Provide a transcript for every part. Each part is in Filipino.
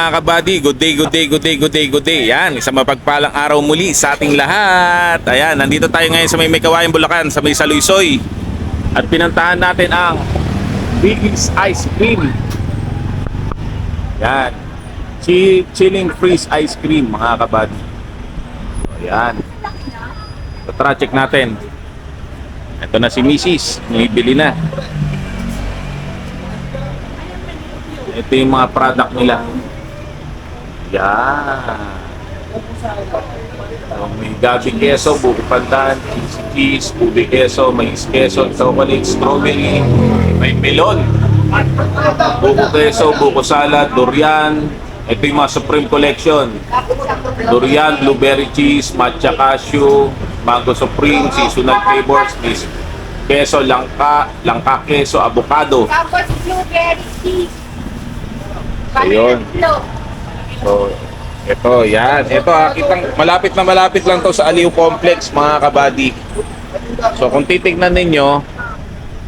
Mga kabady, good day, good day, good day, good day, good day. Yan, isang mapagpalang araw muli sa ating lahat. Ayan, nandito tayo ngayon sa may may kawayan Bulacan, sa may Saluйsoy. At pinantahan natin ang Biggie's Ice Cream. Yan. Chi chilling freeze ice cream mga kabady. So, yan. So, tara, check natin. Ito na si Mrs. Bumibili na. Ito yung mga product nila. Yan. So, may gabi keso, buko pandan, cheesy cheese, ube keso, mais keso, chocolate, strawberry, may melon, buko keso, buko salad, durian. Ito yung mga Supreme Collection. Durian, blueberry cheese, matcha cashew, mango supreme, seasonal flavors, is keso, langka, langka keso, avocado. Tapos blueberry cheese. Ayun. So, ito, yan. Ito, ah, kitang, malapit na malapit lang to sa Aliw Complex, mga kabady. So, kung titignan ninyo,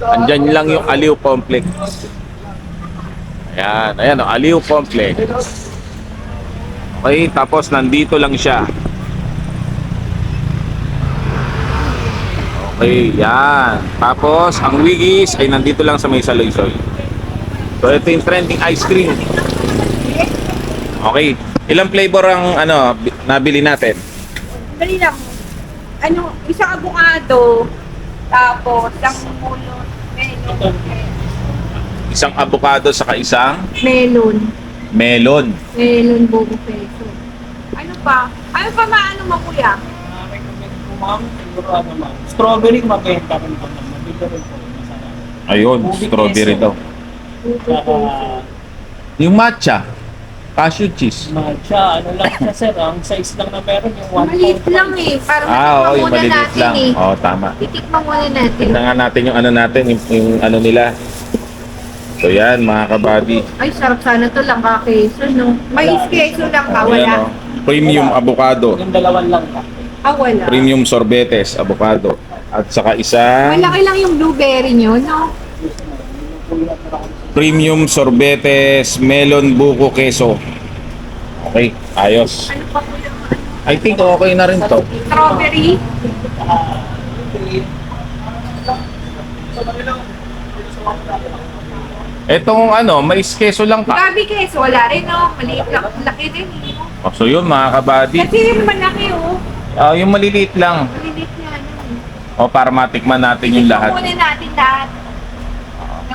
andyan lang yung Aliw Complex. Ayan, ayan, oh, Aliw Complex. Okay, tapos nandito lang siya. Okay, yan. Tapos, ang Wiggies ay nandito lang sa may Saloysoy. So, ito yung trending ice cream. Okay. Ilang flavor ang ano bi- nabili natin? Dali lang. Ano, isang avocado. Tapos, isang mulot. Melon. Isang avocado saka isang Melon. melon. Melon buko peso. Ano pa? Ano pa maano mo kuya? Recommend ko ma'am, siguro ano ma'am, strawberry mabenta rin po ma'am, mabili rin po, masarap. Ayun, strawberry daw. Buko Saka peso. Yung matcha, cashew cheese. matcha, ano lang siya sir, ang size lang na meron yung 1 Maliit lang eh. Para Ah, oo, matikman yung muna maliliit natin lang. eh. Oo, tama. Titikman muna natin. Tingnan nga natin yung ano natin, yung, yung ano nila. So yan, mga kabady. Ay, sarap sana to lang ka-keso, no? May keso lang ka, Ayan, wala. oh. Premium avocado. Yung dalawan lang ka. Ah, wala. Premium sorbetes, avocado. At saka isang Malaki lang yung blueberry nyo, no? Premium sorbetes melon buko queso. Okay, ayos. Ano pa po yung I think okay na rin to. strawberry? Etong ano, mais queso lang ka. Gabi keso, wala rin, no? Maliit lang. Laki din, eh. Oh, so yun mga kabady. Kasi yung malaki, oh. Ah, yung maliliit lang. Maliit nga, no? O para matikman natin yung Titikman lahat. muna natin lahat.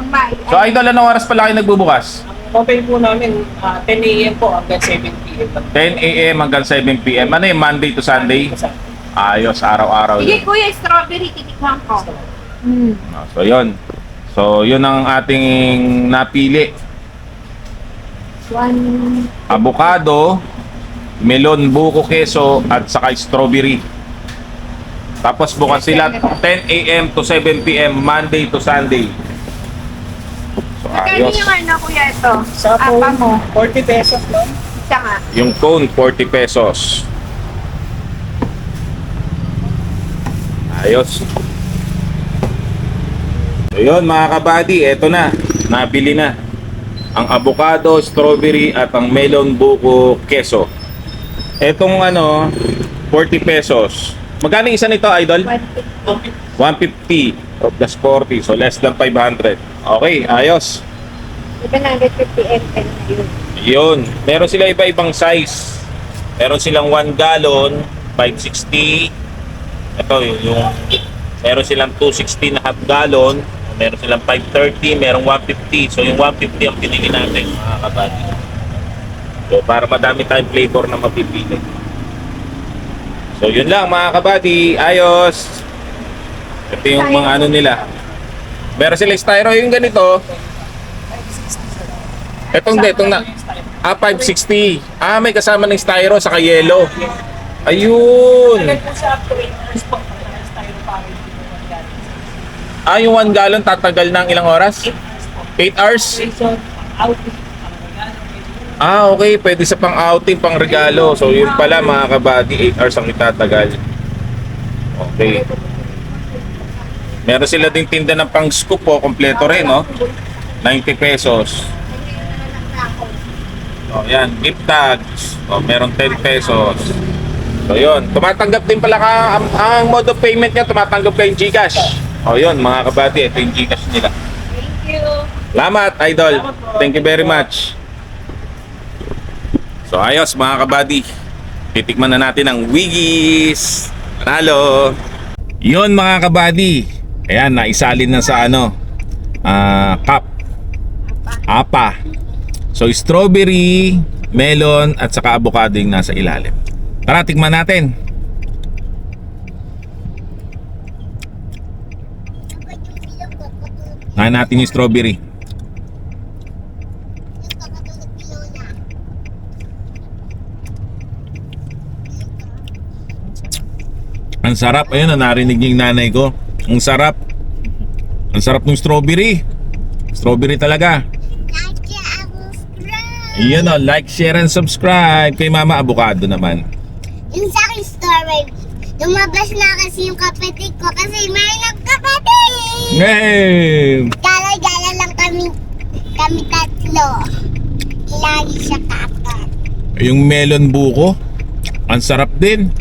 May. So idol, anong oras pala kayo nagbubukas? Open po namin, ah, 10 a.m. po hanggang 7 p.m. 10 a.m. hanggang 7 p.m. Ano yung Monday to Sunday? Ayos, araw-araw Sige, yun. kuya, strawberry, titikman ko. Hmm. Ah, So yun. So yun ang ating napili. One. Avocado, melon buko queso at saka strawberry. Tapos bukas sila 10 a.m. to 7 p.m. Monday to Sunday. Magkano ayos. yung ano, kuya, ito? Sa po, Apa mo. 40 pesos lang. Isa nga. Yung cone 40 pesos. Ayos. So yun mga kabady, eto na. Nabili na. Ang avocado, strawberry at ang melon buko queso. Etong ano, 40 pesos. Magkano isa nito, idol? 150. 150 oh, plus 40, so less than 500. Okay, ayos. 750 ml na yun. Yun. Meron sila iba-ibang size. Meron silang 1 gallon, 560. Ito yung, yung meron silang 260 na half gallon. Meron silang 530, merong 150. So yung 150 ang pinili natin mga kabady. So para madami tayong flavor na mapipili. So yun lang mga kabady. Ayos. Ito yung mga ano nila. Meron sila styro yung ganito. Etong de, etong na. Ah, 560. Ah, may kasama ng styro sa yellow. Ayun. Agad po sa 8 hours po, pagka styro package po naman yan. Ah, yung 1 gallon tatagal ng ilang oras? 8 hours? Ah, okay. Pwede sa pang outing, pang regalo. So, yun pala mga kabady, 8 hours ang itatagal. Okay. Meron sila ding tinda ng pang scoop po, kompleto rin, no? 90 pesos. O, yan, gift tags. O, meron 10 pesos. So, yun. Tumatanggap din pala ka, ang, ang mode of payment niya, tumatanggap kayong Gcash. O, yun, mga kabady, ito yung Gcash nila. Thank you. Salamat, Idol. Salamat. Thank you very much. So, ayos, mga kabady. Titikman na natin ang Wiggies. Panalo. Yun, mga kabady. Ayan, naisalin na sa ano, ah, cup. Apa. So, strawberry, melon, at saka avocado yung nasa ilalim. Tara, tikman natin. Ngayon natin yung strawberry. Ang sarap. Ayun, na narinig niyo yung nanay ko. Ang sarap. Ang sarap ng strawberry. Strawberry talaga. Yun o, like, share, and subscribe. Kay Mama Avocado naman. Yung sa akin story, lumabas na kasi yung kapatid ko kasi may nagkapatid! Hey! Gala-gala lang kami, kami tatlo. Lagi siya kapat. Yung melon buko. Ang sarap din.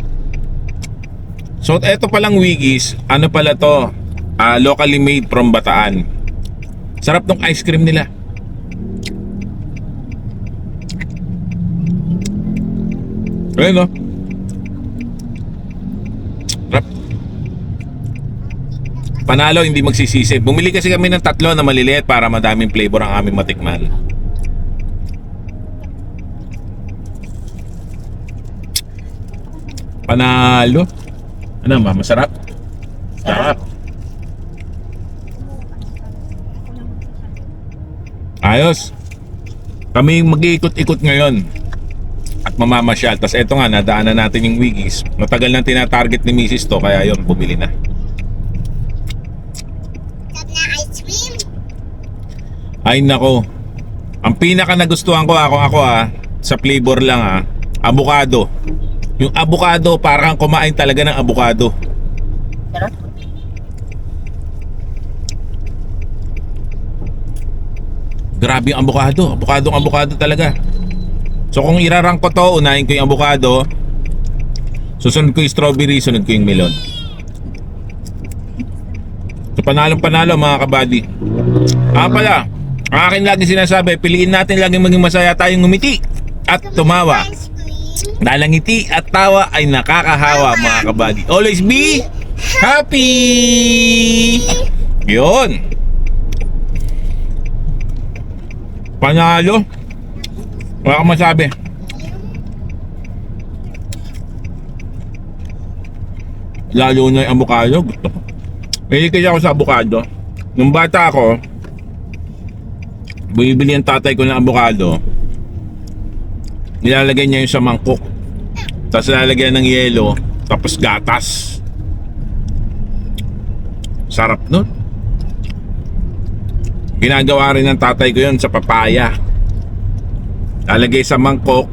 So, eto palang Wiggies. Ano pala to? Ah, locally made from Bataan. Sarap ng ice cream nila. Ayun. Panalo, hindi magsisisi. Bumili kasi kami ng tatlo na maliliit para madaming flavor ang aming matikman. Panalo. Ano ba? Masarap? Sarap. Ayos. Kami mag-iikot-ikot ngayon mamamasyal. Tapos eto nga, nadaanan natin yung Wiggies. Matagal nang tinatarget ni Mrs. to, kaya yon bumili na. Ay nako. Ang pinaka nagustuhan ko ako ako ah, sa flavor lang ah, avocado. Yung avocado parang kumain talaga ng avocado. Grabe yung avocado. Avocado ang avocado talaga. So kung irarang ko to, unahin ko yung avocado. Susunod ko yung strawberry, sunod ko yung melon. So panalong panalo mga kabady. Ah pala, ang akin lagi sinasabi, piliin natin lagi maging masaya tayong ngumiti at tumawa. Dahil ang at tawa ay nakakahawa mga kabady. Always be happy! Yun. Panalo. Wala kang masabi. Lalo na yung avocado. Gusto ko. Mahilig kasi ako sa avocado. Nung bata ako, bumibili ang tatay ko ng avocado. Nilalagay niya yun sa mangkok. Tapos nilalagyan ng yelo. Tapos gatas. Sarap nun. Ginagawa rin ng tatay ko yun sa papaya. Lalagay sa mangkok.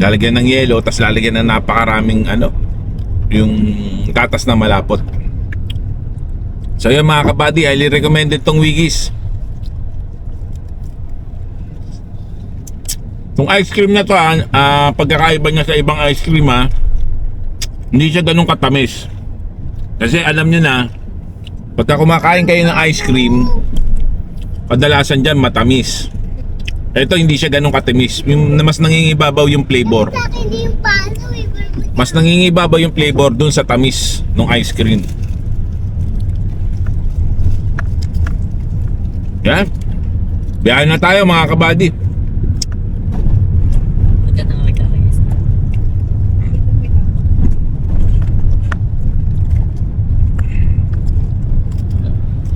Lalagyan ng yelo. Tapos lalagyan ng napakaraming ano. Yung gatas na malapot. So yun mga kabady, highly recommended tong Wiggies. Tong ice cream na to, ah, ah, pagkakaiba niya sa ibang ice cream ha, hindi siya ganun katamis. Kasi alam niyo na, pagka kumakain kayo ng ice cream, kadalasan dyan matamis. Ito hindi siya ganun katamis. Yung, mas nangingibabaw yung flavor. Sa akin hindi yung paano eh. Mas nangingibabaw yung flavor dun sa tamis ng ice cream. Yan. Biyahe na tayo mga kabady.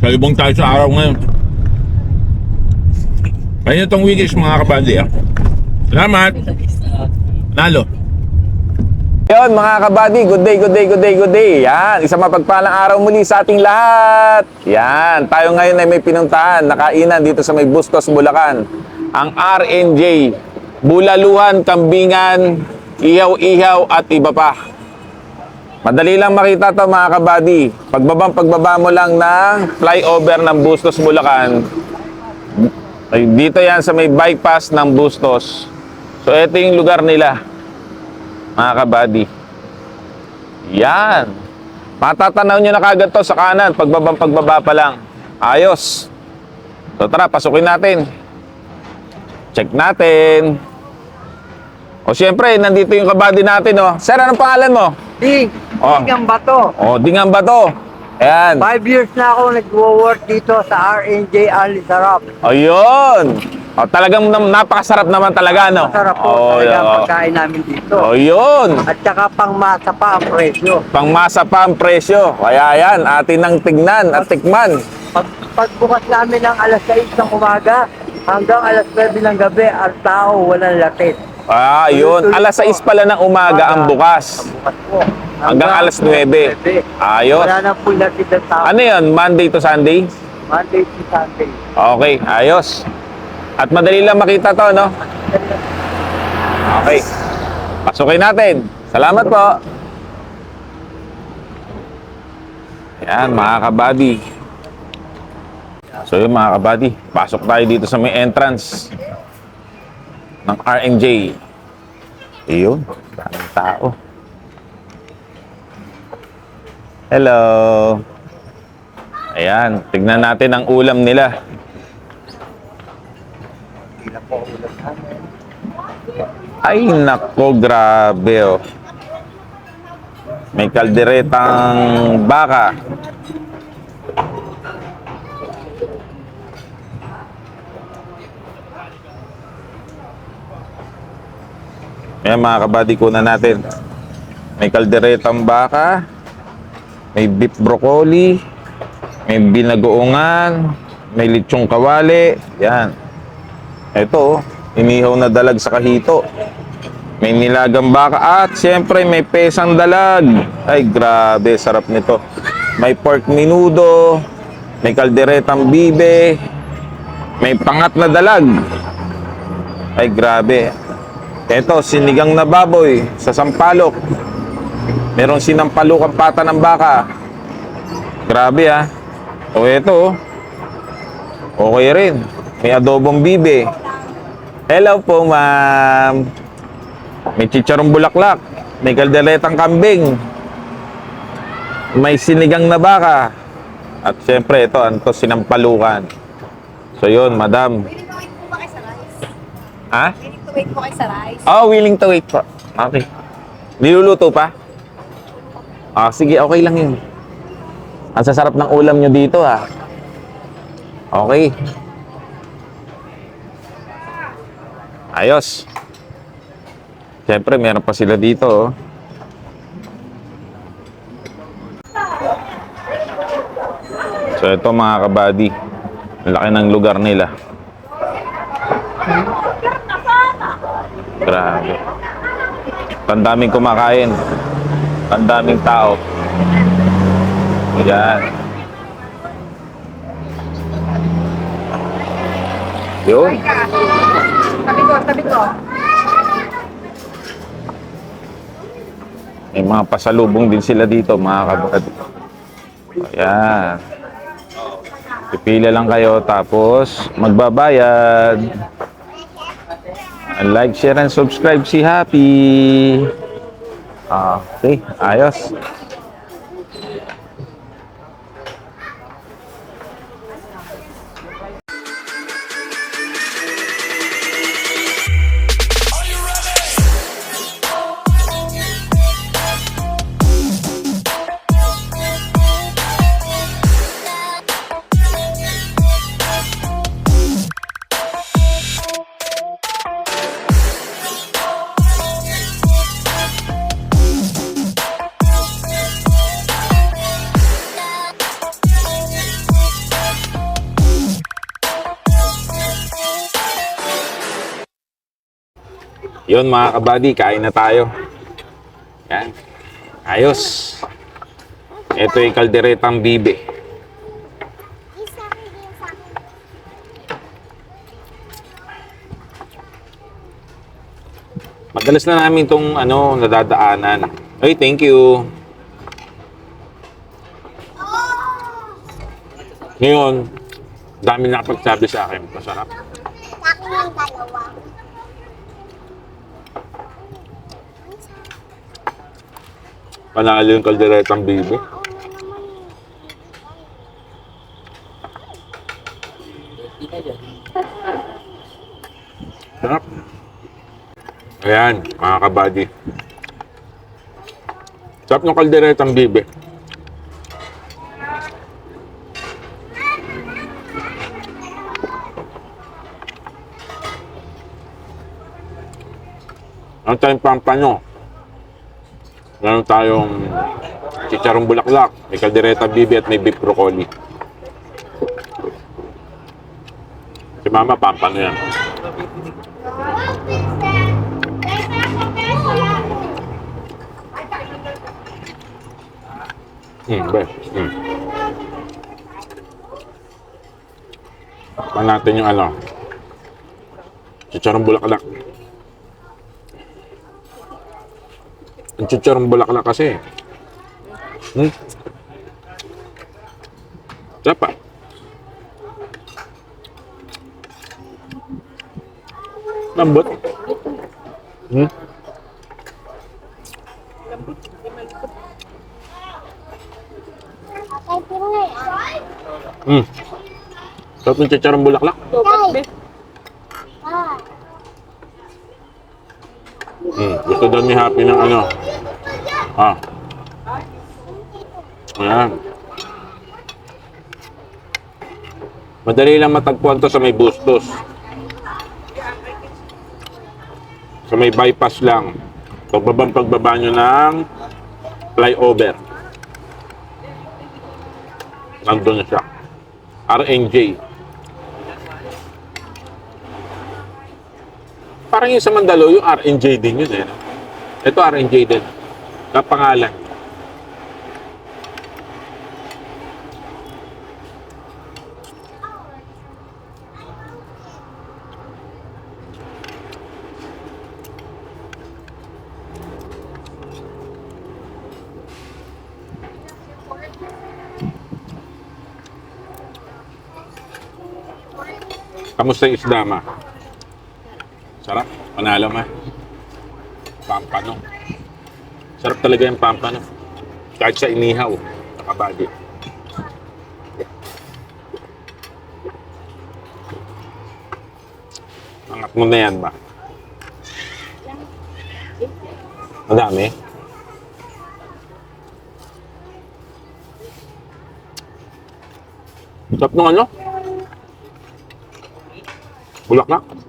Salubong tayo sa araw ngayon. Ayun itong wikis mga kabady ah. Salamat. Nalo. Yon mga kabady, good day, good day, good day, good day. Yan, isang mapagpalang araw muli sa ating lahat. Yan, tayo ngayon ay may pinuntahan, nakainan dito sa may Bustos, Bulacan. Ang RNJ, Bulaluhan, Kambingan, Ihaw-Ihaw at iba pa. Madali lang makita to mga kabady. Pagbabang pagbaba mo lang ng flyover ng Bustos, Bulacan. Ay, dito yan sa may bypass ng Bustos. So, ito yung lugar nila. Mga kabady. Yan. Matatanaw nyo na kagad to sa kanan. Pagbaba, pagbaba pa lang. Ayos. So, tara, pasukin natin. Check natin. O, syempre, nandito yung kabady natin, oh. Sir, anong pangalan mo? Dig, Oh. dig ang bato. O, dingan ba to? Ayan. Five years na ako nagwo-work dito sa RNJ Ali Sarap. Ayun. O, talagang nam- napakasarap naman talaga, no? Masarap po O, talaga ang pagkain namin dito. O, yun. At saka pangmasa pa ang presyo. Pangmasa pa ang presyo. Kaya yan, atin ang tignan at tikman. Pag, pagbukas namin ng alas 6 ng umaga hanggang alas 9 ng gabi, ang tao walang latid. Ah, yun. Alas 6 pala ng umaga ang bukas. Bukas po. Hanggang alas 9. Ayos. Wala na po latid ng tao. Ano yun? Monday to Sunday? Monday to Sunday. Okay, ayos. At madali lang makita to, no? Okay. Pasukin natin. Salamat po. Yan, mga kabady. So yun mga kabady, pasok tayo dito sa may entrance ng RNJ. Ayun, daming tao. Hello. Ayan, tignan natin ang ulam nila. Ay, nako, grabe oh. May kalderetang baka. Ayan mga kabady, kunan natin. May kalderetang baka. May beef broccoli. May binagoongan. May litsong kawali. Yan. Ito, oh, inihaw na dalag sa kahito. May nilagang baka at siyempre may pesang dalag. Ay grabe, sarap nito. May pork minudo, may kalderetang bibe, may pangat na dalag. Ay grabe. Ito, sinigang na baboy sa sampalok. Meron sinampalok ang pata ng baka. Grabe ah. O ito, oh. okay rin. May adobong bibe. Hello po, ma'am. May chicharong bulaklak. May kalderetang kambing. May sinigang na baka. At syempre, ito, ano sinampalukan. So yun, madam. Ha? Wait po kayo sa rice? Oh, willing to wait po. Okay. Niluluto pa? Ah, sige, okay lang yun. Ang sasarap ng ulam nyo dito, ah. Okay. Ayos. Siyempre, meron pa sila dito, oh. So, ito mga kabady. Ang Laki ng lugar nila. Grabe. Ang daming kumakain. Ang daming tao. Yan. Yun. Tabi ko, tabi ko. May mga pasalubong din sila dito, mga kabad. Ayan. Pipila lang kayo, tapos magbabayad. Like, share, and subscribe si Happy. Ah, Okay, ayos. Yun mga kabady, kain na tayo. Yan. Ayos. Ito yung kalderetang bibe. Madalas na namin itong ano, nadadaanan. Ay, thank you. Ngayon, dami nakapagsabi sa akin. Masarap. Sa akin yung dalawa. Panalo yung kalderetang bibi. Sarap. Ayan, mga kabady. Sarap ng kalderetang bibi. Ang tayong pampano. Meron tayong chicharong bulaklak, may kaldereta bibi at may beef broccoli. Si mama, pampano yan. Hmm, be. Hmm. Pa natin yung ano. Chicharong bulaklak. Ang chicharong bulaklak kasi. Hmm. Ah. Lambot. Hmm. Hmm. Sarap ng chicharong bulaklak. Hmm. Gusto daw ni Happy ng ano. Ah. Ayan. Madali lang matagpuan to sa may bustos. Sa may bypass lang. Pagbabang pagbaba nyo ng flyover. Nandun na siya. RNJ. Parang yung sa Mandalo, yung RNJ din yun eh. Ito RNJ din. Kapangalan. Kamusta yung isda, ma? Sarap. Panalo, ma. Pampano. Sarap talaga yung pampano. Kahit sa inihaw. Nakabadi. Angat mo na yan, ba? Madami. Sarap ng ano? Bulaklak.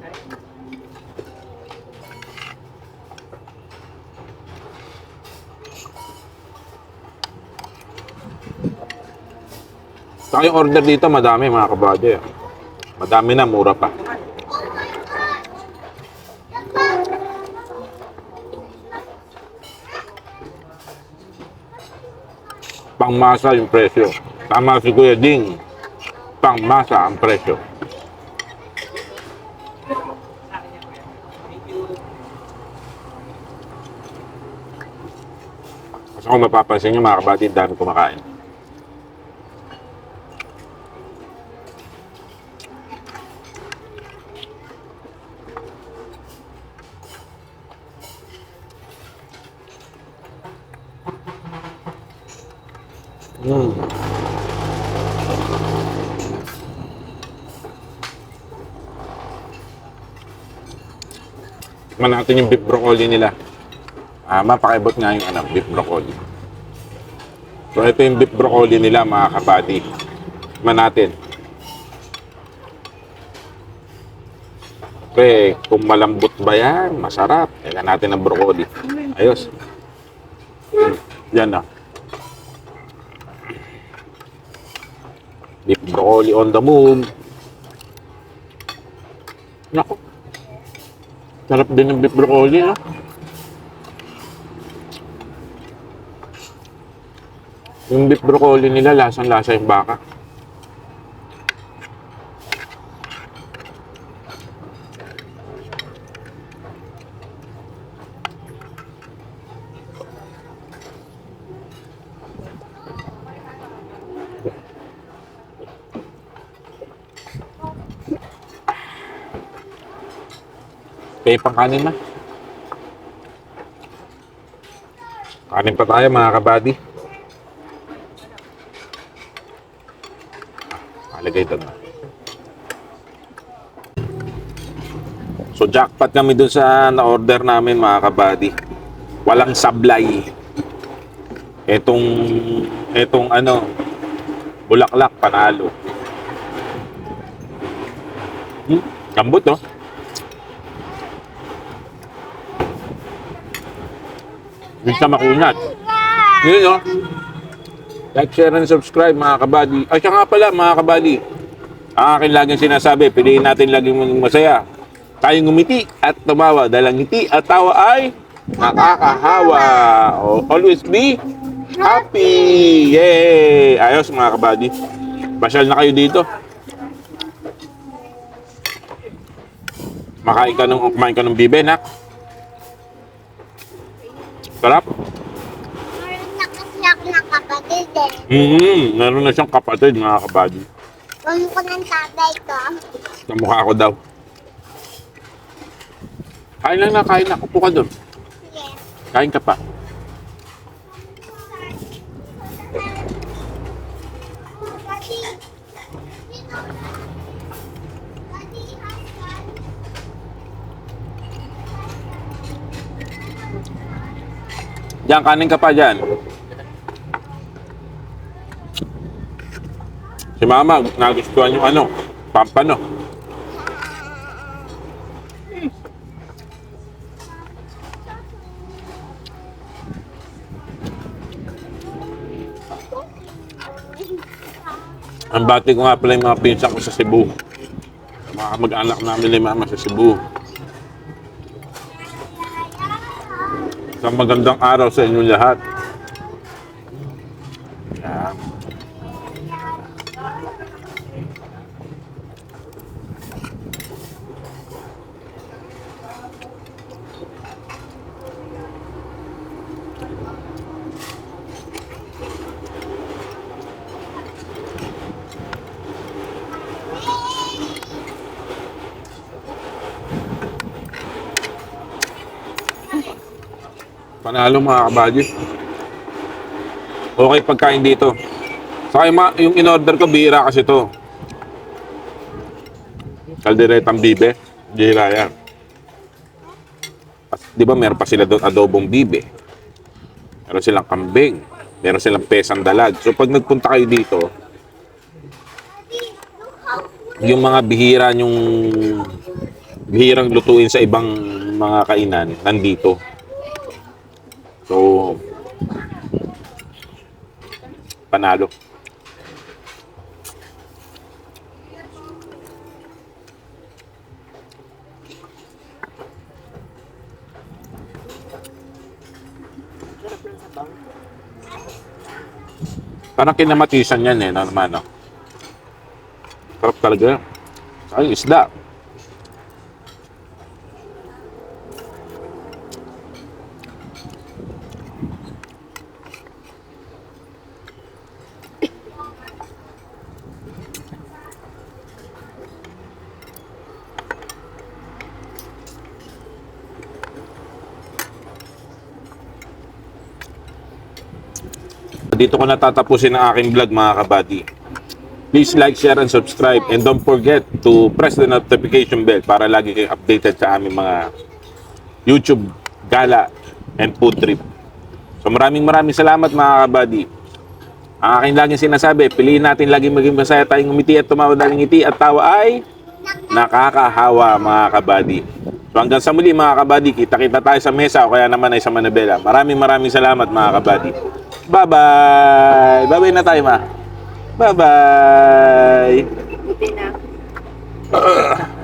Saka yung order dito, madami mga kabady. Madami na, mura pa. Pangmasa yung presyo. Tama si Kuya Ding. Pangmasa ang presyo. Kasi kung mapapansin nyo mga kabady, dami kumakain. Tikman natin yung beef broccoli nila. Ah, mapakibot nga yung ano, beef broccoli. So ito yung beef broccoli nila mga kabady. Tikman natin. Okay, kung malambot ba yan, masarap. Kailan natin ang broccoli. Ayos. Yan na. Beef broccoli on the move. Nako. Sarap din ng beef broccoli, no? Yung beef broccoli nila, lasang-lasa yung baka. Kaya pang kanin na. Kanin pa tayo mga kabady. Alagay ito na. So jackpot kami dun sa na-order namin mga kabady. Walang sablay. Etong, etong ano, bulaklak panalo. Hmm, lambot no? Hindi siya makunat. Yun no? Like, share, and subscribe mga kabady. Ay, siya nga pala mga kabady. Ang akin laging sinasabi, piliin natin laging masaya. Tayong ngumiti at tumawa dahil ang ngiti at tawa ay nakakahawa. O, always be happy! Yay! Ayos mga kabady. Pasyal na kayo dito. Makain ka ng, kumain ka ng bibe, nak. Sarap. Meron na kasi ako ng kapatid eh. Mm, meron na siyang kapatid mga kabady. Kunin ko ng tatay ko. Kamukha ko daw. Kain lang na, kain na. Upo ka doon. Sige. Kain ka pa. Diyan, kanin ka pa dyan. Si mama, nagustuhan yung ano, pampano. Ang bati ko nga pala yung mga pinsan ko sa Cebu. Mga mag-anak namin ni mama sa Cebu. Isang magandang araw sa inyong lahat. Panalo mga kabadyo. Okay pagkain dito. Saka yung, yung in-order ko, bihira kasi to. Kalderetang bibe. Bihira yan. Di ba meron pa sila doon adobong bibe. Meron silang kambing. Meron silang pesang dalag. So pag nagpunta kayo dito, yung mga bihira yung bihirang lutuin sa ibang mga kainan nandito. So, panalo. Parang kinamatisan yan eh, naman no? Sarap talaga. Ay, isda. Dito ko natatapusin ang aking vlog mga kabady. Please like, share, and subscribe. And don't forget to press the notification bell para lagi kayo updated sa aming mga YouTube gala and food trip. So maraming maraming salamat mga kabady. Ang aking laging sinasabi, piliin natin laging maging masaya tayong umiti at tumawa dahil ngiti at tawa ay nakakahawa mga kabady. So hanggang sa muli mga kabady, kita-kita tayo sa mesa o kaya naman ay sa Manabela. Maraming maraming salamat mga kabady. Bye-bye! Bye-bye na tayo ma. Bye-bye! Buti na.